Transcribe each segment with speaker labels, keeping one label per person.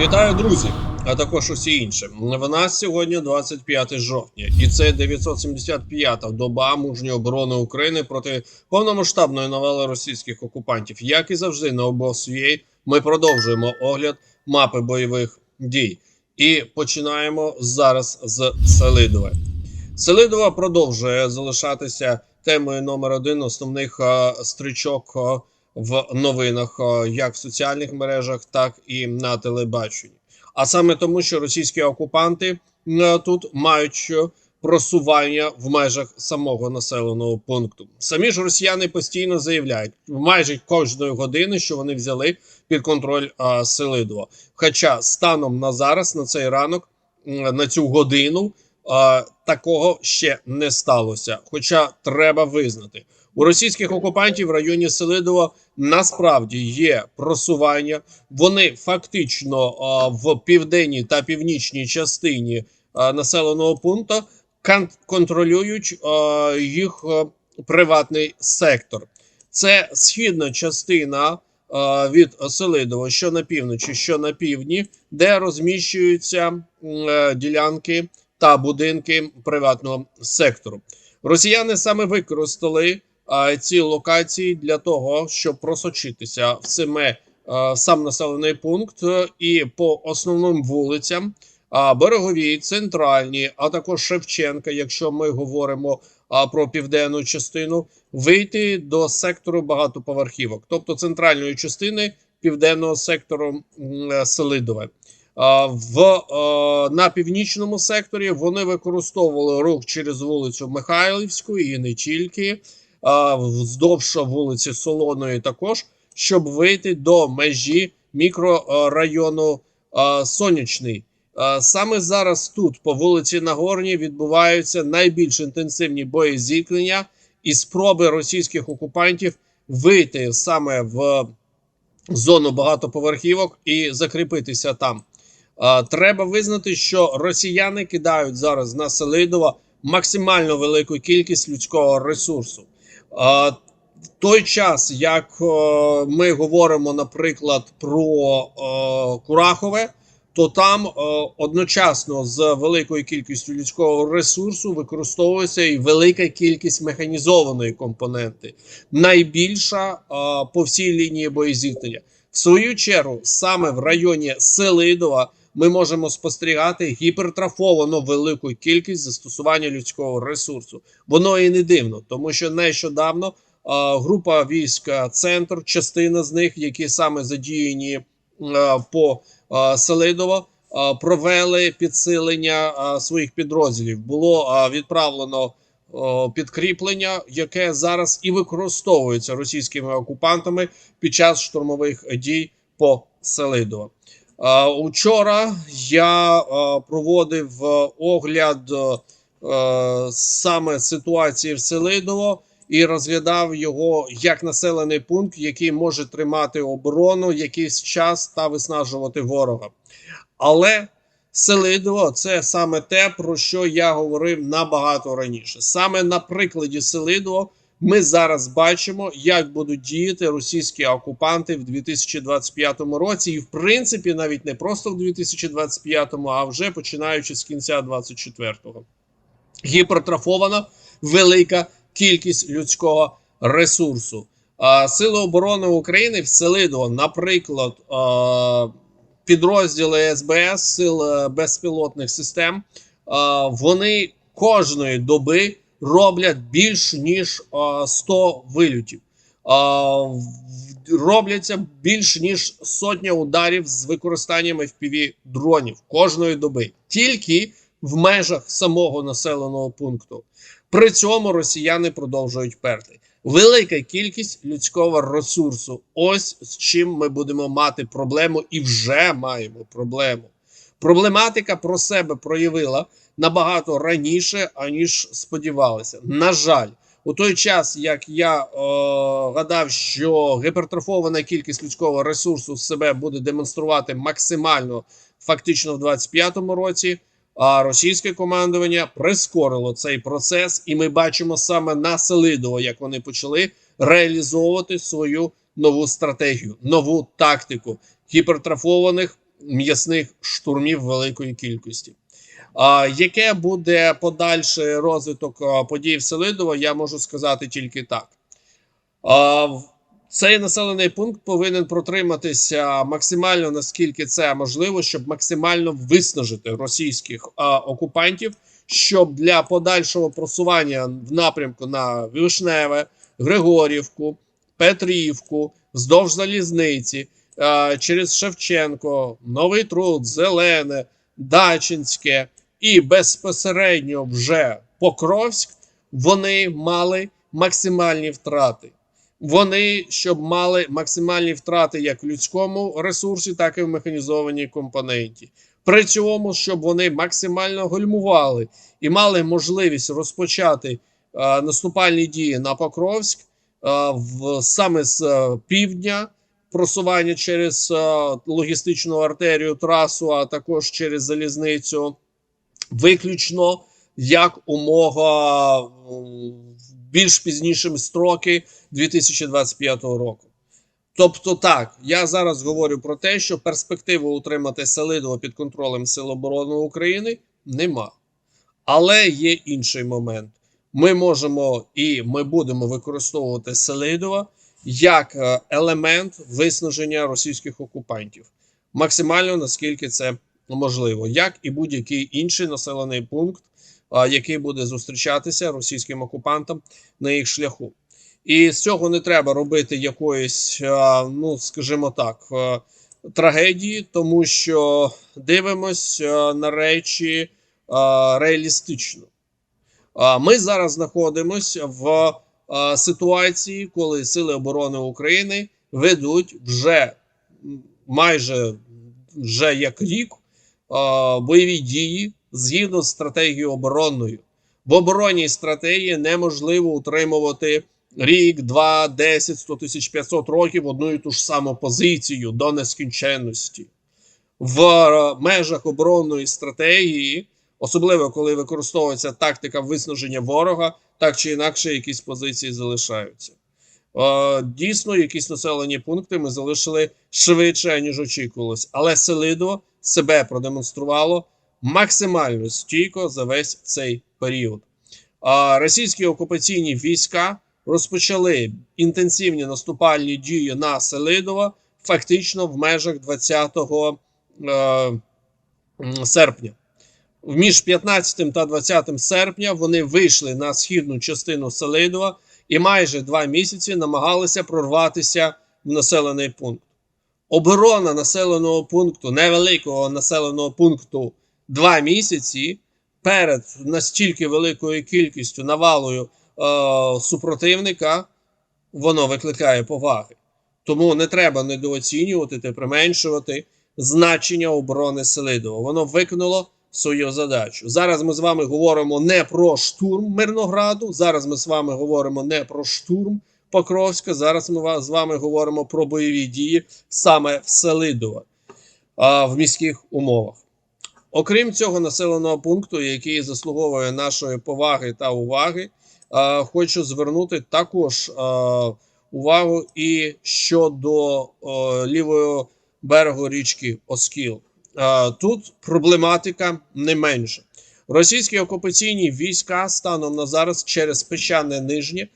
Speaker 1: Вітаю, друзі! А також усі інші. В нас сьогодні 25 жовтня, і це 975-та доба мужньої оборони України проти повномасштабної навали російських окупантів. Як і завжди, на обосвій ми продовжуємо огляд мапи бойових дій. І починаємо зараз з Селидове. Селидова продовжує залишатися темою номер один основних стрічок в новинах, е, як в соціальних мережах, так і на телебаченні. А саме тому, що російські окупанти е, тут мають е, просування в межах самого населеного пункту. Самі ж росіяни постійно заявляють майже кожної години, що вони взяли під контроль е, Селидова. Хоча станом на зараз, на цей ранок, на цю годину. е, Такого ще не сталося. Хоча треба визнати, у російських окупантів в районі Селидова насправді є просування. Вони фактично в південній та північній частині населеного пункту кон- контролюють їх приватний сектор. Це східна частина від Селидова, що на півночі, що на півдні, де розміщуються е, ділянки та будинки приватного сектору. Росіяни саме використали ці локації для того, щоб просочитися в саме сам населений пункт е, і по основним вулицям. А береговій, центральній, а також Шевченка, якщо ми говоримо про південну частину, вийти до сектору багатоповерхівок, тобто центральної частини південного сектору е, Селидове. В е, на північному секторі вони використовували рух через вулицю Михайлівську і не тільки а, вздовж вулиці Солоної, також щоб вийти до межі мікрорайону а, Сонячний. А, Саме зараз тут, по вулиці Нагорній, відбуваються найбільш інтенсивні бої зіткнення і спроби російських окупантів вийти саме в зону багатоповерхівок і закріпитися там. А, Треба визнати, що росіяни кидають зараз на Селидова максимально велику кількість людського ресурсу. Той час, як ми говоримо, наприклад, про Курахове, то там одночасно з великою кількістю людського ресурсу використовується і велика кількість механізованої компоненти, найбільша по всій лінії боєзіткнення. В свою чергу, саме в районі Селидова, ми можемо спостерігати гіпертрафовано велику кількість застосування людського ресурсу. Воно і не дивно, тому що нещодавно а, група військ центр, частина з них, які саме задіяні а, по а, Селидово, а, провели підсилення а, своїх підрозділів. Було а, відправлено підкріплення, яке зараз і використовується російськими окупантами під час штурмових дій по Селидово. А, Учора я проводив е, огляд е, саме ситуації в Селидово і розглядав його як населений пункт, який може тримати оборону якийсь час та виснажувати ворога. Але Селидово це саме те, про що я говорив набагато раніше. Саме на прикладі Селидово ми зараз бачимо, як будуть діяти російські окупанти в 2025 році, і в принципі навіть не просто в 2025, а вже починаючи з кінця 2024-го. Гіпертрафована велика кількість людського ресурсу. Сили оборони України в Селидово, наприклад, підрозділи СБС, сил е, безпілотних систем, вони кожної доби роблять більш ніж а, 100 вильотів. Робляться більш ніж сотня ударів з використанням fpv дронів кожної доби, тільки в межах самого населеного пункту. При цьому росіяни продовжують перти. Велика кількість людського ресурсу. Ось з чим ми будемо мати проблему, і вже маємо проблему. Проблематика про себе проявила набагато раніше, аніж сподівалися. На жаль, у той час, як я е, гадав, що гіпертрофована кількість людського ресурсу себе буде демонструвати максимально фактично в 25-му році. А російське командування прискорило цей процес, і ми бачимо саме на Селидово, як вони почали реалізовувати свою нову стратегію, нову тактику гіпертрафованих м'ясних штурмів великої кількості. А, яке буде подальший розвиток подій в Селидово, я можу сказати тільки так. А, цей населений пункт повинен протриматися максимально наскільки це можливо, щоб максимально виснажити російських а, окупантів, щоб для подальшого просування в напрямку на Вишневе, Григорівку, Петрівку, вздовж залізниці, через Шевченко, Новий Труд, Зелене, Дачинське і безпосередньо вже Покровськ, вони мали максимальні втрати. Вони щоб мали максимальні втрати як в людському ресурсі, так і в механізованій компоненті. При цьому, щоб вони максимально гальмували і мали можливість розпочати е, наступальні дії на Покровськ е, в саме з е, півдня, просування через е, логістичну артерію, трасу, а також через залізницю, виключно як умога більш пізнішими строки 2025 року. Тобто, так, я зараз говорю про те, що перспективи утримати Селидово під контролем Сил оборони України нема. Але є інший момент. Ми можемо і ми будемо використовувати Селидово як е, елемент виснаження російських окупантів, максимально наскільки це можливо, як і будь-який інший населений пункт, який буде зустрічатися російським окупантам на їх шляху. І з цього не треба робити якоїсь, ну скажімо так, трагедії, тому що дивимось на речі реалістично. Ми зараз знаходимося в ситуації, коли Сили оборони України ведуть вже майже вже як рік бойові дії згідно з стратегією оборонною. В оборонній стратегії неможливо утримувати рік, два, 10, 100 тисяч 500 років одну і ту ж саму позицію до нескінченності. В е, межах оборонної стратегії, особливо коли використовується тактика виснаження ворога, так чи інакше якісь позиції залишаються. Дійсно, якісь населені пункти ми залишили швидше, ніж очікувалось. Але Селидо себе продемонструвало максимально стійко за весь цей період. Російські окупаційні війська розпочали інтенсивні наступальні дії на Селидово фактично в межах 20 е, серпня. Між 15 та 20 серпня вони вийшли на східну частину Селидова і майже два місяці намагалися прорватися в населений пункт. Оборона населеного пункту, невеликого населеного пункту, два місяці перед настільки великою кількістю навалою е, супротивника, воно викликає поваги. Тому не треба недооцінювати та применшувати значення оборони Селидова. Воно виконало свою задачу. Зараз ми з вами говоримо не про штурм Мирнограду. Зараз ми з вами говоримо не про штурм Покровська. Зараз ми з вами говоримо про бойові дії саме в Селидово а, в міських умовах. Окрім цього населеного пункту, який заслуговує нашої поваги та уваги, а, хочу звернути також а, увагу і щодо о, лівого берегу річки Оскіл. А, Тут проблематика не менша. Російські окупаційні війська станом на зараз через пещане нижнє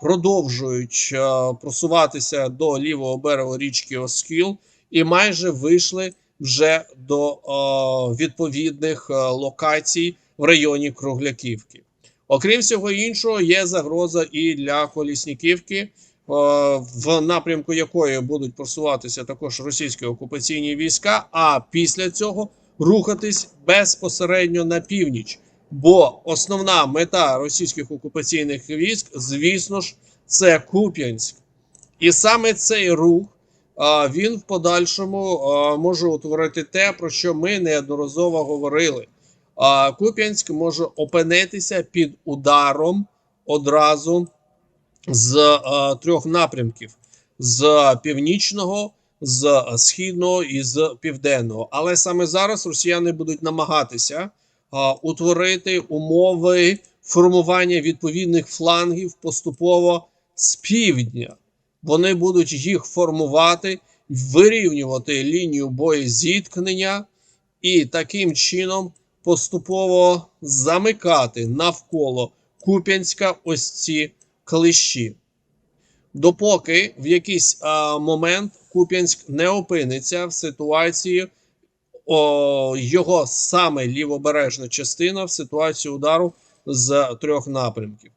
Speaker 1: продовжують просуватися до лівого берегу річки Оскіл і майже вийшли вже до відповідних локацій в районі Кругляківки. Окрім всього іншого, є загроза і для Колісніківки, е, в напрямку якої будуть просуватися також російські окупаційні війська, а після цього рухатись безпосередньо на північ. Бо основна мета російських окупаційних військ, звісно ж, це Куп'янськ. І саме цей рух він в подальшому може утворити те, про що ми неодноразово говорили. Куп'янськ може опинитися під ударом одразу з а, трьох напрямків: з північного, з східного і з південного. Але саме зараз росіяни будуть намагатися а, утворити умови формування відповідних флангів поступово з півдня. Вони будуть їх формувати вирівнювати лінію боєзіткнення і таким чином поступово замикати навколо Куп'янська ось ці клещі. Допоки в якийсь а, момент Куп'янськ не опиниться в ситуації о, його саме лівобережна частина в ситуації удару з трьох напрямків.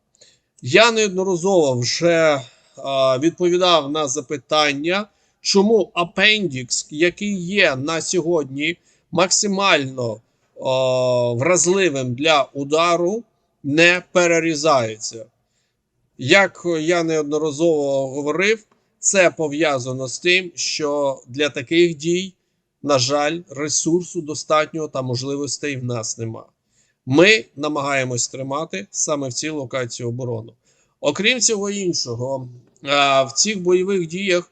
Speaker 1: Я неодноразово вже а, відповідав на запитання, чому апендікс, який є на сьогодні максимально о, вразливим для удару, не перерізається. Як я неодноразово говорив, це пов'язано з тим, що для таких дій, на жаль, ресурсу достатнього та можливостей в нас нема. Ми намагаємось тримати саме в цій локації оборону. Окрім цього іншого, в цих бойових діях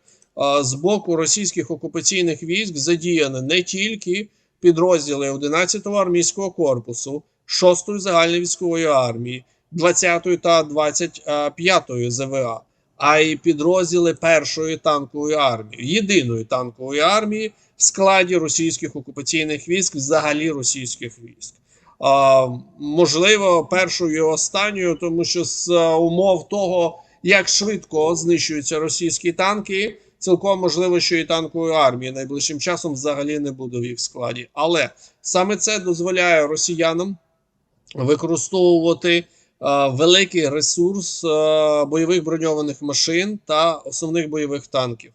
Speaker 1: з боку російських окупаційних військ задіяні не тільки підрозділи 11-го армійського корпусу, 6-ї загальної військової армії, 20-ї та 25-ї ЗВА, а й підрозділи першої танкової армії, єдиної танкової армії в складі російських окупаційних військ, взагалі російських військ. А, можливо, першою і останньою, тому що з умов того, як швидко знищуються російські танки, цілком можливо, що і танкової армії найближчим часом взагалі не буде в їх складі. Але саме це дозволяє росіянам використовувати великий ресурс е, бойових броньованих машин та основних бойових танків.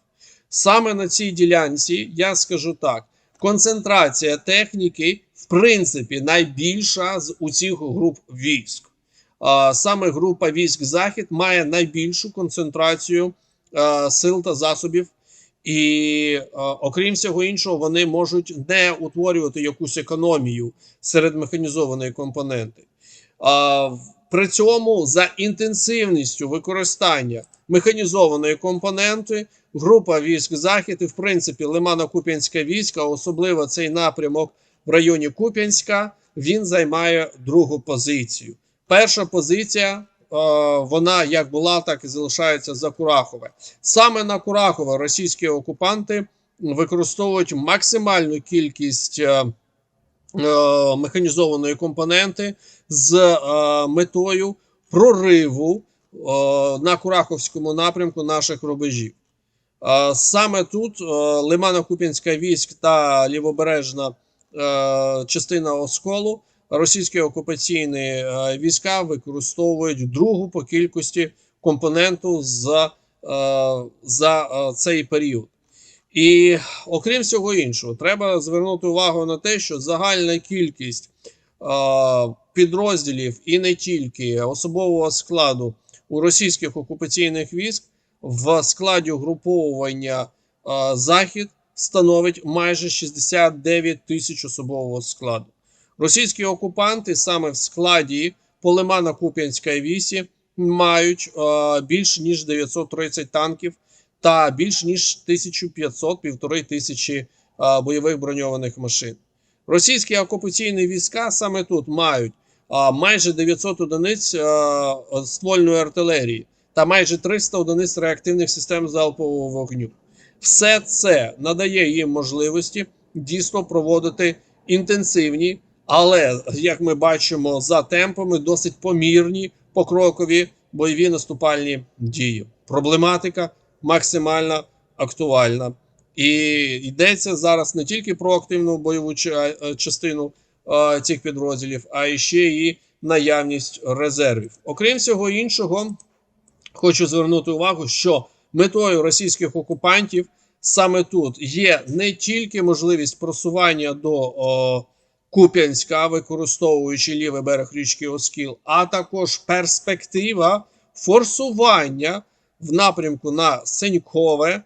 Speaker 1: Саме на цій ділянці я скажу так: концентрація техніки, в принципі, найбільша з усіх груп військ. А, Саме група військ Захід має найбільшу концентрацію сил та засобів, і окрім всього іншого, вони можуть не утворювати якусь економію серед механізованої компоненти. При цьому за інтенсивністю використання механізованої компоненти група військ Захід і, в принципі, Лимано-Куп'янська війська, особливо цей напрямок в районі Куп'янська, він займає другу позицію. Перша позиція, е, вона як була, так і залишається за Курахове. Саме на Курахове російські окупанти використовують максимальну кількість е, механізованої компоненти з е, метою прориву е, на Кураховському напрямку наших рубежів. Е, Саме тут е, Лимано-Куп'янська військ та лівобережна е, частина Осколу російські окупаційні е, війська використовують другу по кількості компоненту за, е, за е, цей період. І окрім всього іншого, треба звернути увагу на те, що загальна кількість е, підрозділів і не тільки особового складу у російських окупаційних військ в складі угруповування е, Захід становить майже 69 тисяч особового складу. Російські окупанти саме в складі полимана Куп'янської вісі мають е, більш ніж 930 танків та більш ніж 1500 півтори тисячі бойових броньованих машин. Російські окупаційні війська саме тут мають майже 900 одиниць ствольної артилерії та майже 300 одиниць реактивних систем залпового вогню. Все це надає їм можливості дійсно проводити інтенсивні, але як ми бачимо, за темпами досить помірні покрокові бойові наступальні дії. Проблематика максимально актуальна. І йдеться зараз не тільки про активну бойову частину е, цих підрозділів, а ще і наявність резервів. Окрім всього іншого, хочу звернути увагу, що метою російських окупантів саме тут є не тільки можливість просування до о, Куп'янська, використовуючи лівий берег річки Оскіл, а також перспектива форсування в напрямку на Сенькове е,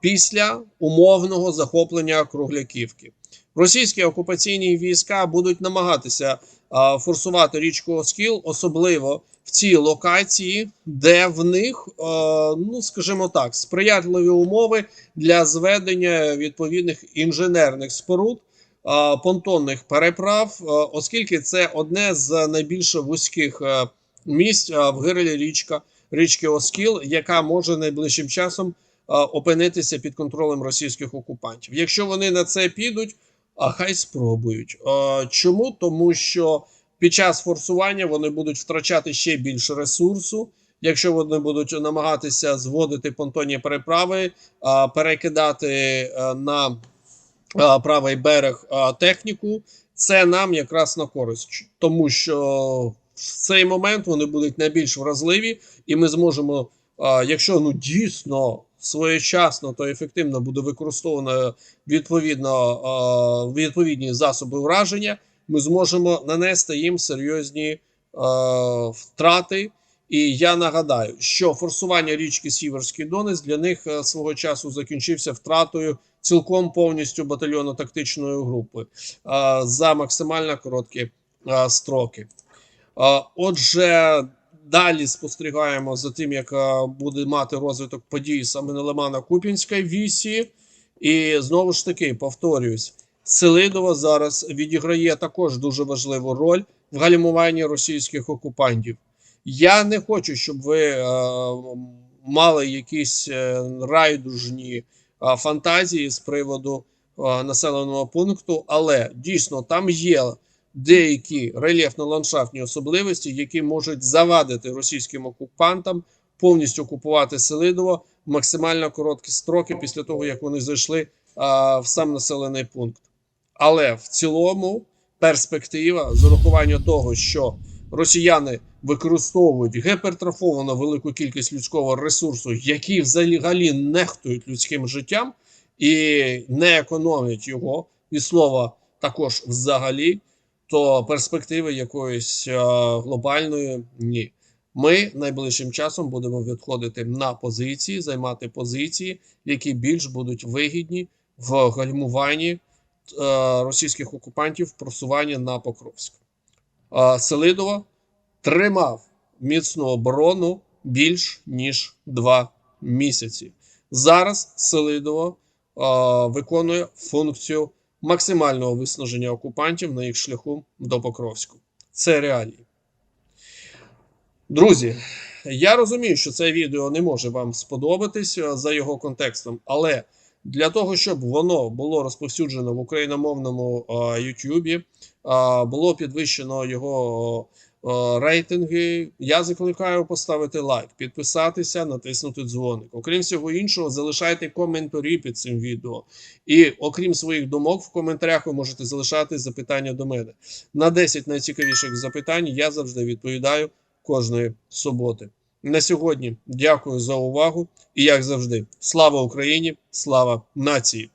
Speaker 1: після умовного захоплення Кругляківки. Російські окупаційні війська будуть намагатися е, форсувати річку Оскіл, особливо в цій локації, де в них, е, ну скажімо так, сприятливі умови для зведення відповідних інженерних споруд. Понтонних переправ, оскільки це одне з найбільш вузьких місць в гирлі річка річки Оскіл, яка може найближчим часом опинитися під контролем російських окупантів. Якщо вони на це підуть, а хай спробують. Чому? Тому що під час форсування вони будуть втрачати ще більше ресурсу. Якщо вони будуть намагатися зводити понтонні переправи, перекидати на правий берег техніку, це нам якраз на користь, тому що в цей момент вони будуть найбільш вразливі, і ми зможемо, якщо ну дійсно своєчасно та ефективно буде використовано відповідно відповідні засоби враження, ми зможемо нанести їм серйозні втрати. І я нагадаю, що форсування річки Сіверський Донець для них е, свого часу закінчився втратою цілком повністю батальйону тактичної групи за максимально короткі строки. Отже, далі спостерігаємо за тим, як буде мати розвиток подій саме на Лимано-Куп'янській вісі. І знову ж таки повторююсь, Селидово зараз відіграє також дуже важливу роль в гальмуванні російських окупантів. Я не хочу, щоб ви е, мали якісь е, райдужні е, фантазії з приводу е, населеного пункту, але дійсно там є деякі рельєфно-ландшафтні особливості, які можуть завадити російським окупантам повністю окупувати Селидово максимально короткі строки після того, як вони зайшли е, в сам населений пункт. Але в цілому перспектива з урахуванням того, що росіяни використовують гіпертрофовано велику кількість людського ресурсу, які взагалі нехтують людським життям і не економлять його від слова також взагалі, то перспективи якоїсь е, глобальної ні. Ми найближчим часом будемо відходити на позиції, займати позиції, які більш будуть вигідні в гальмуванні е, російських окупантів просування на Покровськ. Е, Селидово тримав міцну оборону більш ніж два місяці. Зараз Селидово виконує функцію максимального виснаження окупантів на їх шляху до Покровську. Це реалії. Друзі, я розумію, що це відео не може вам сподобатись е, за його контекстом, але для того, щоб воно було розповсюджено в україномовному Ютубі, YouTube, е, було підвищено його е, рейтинги, я закликаю поставити лайк, підписатися, натиснути дзвоник. Окрім всього іншого, залишайте коментарі під цим відео. І окрім своїх думок, в коментарях ви можете залишати запитання до мене. На 10 найцікавіших запитань я завжди відповідаю кожної суботи. На сьогодні дякую за увагу і як завжди, слава Україні, слава нації!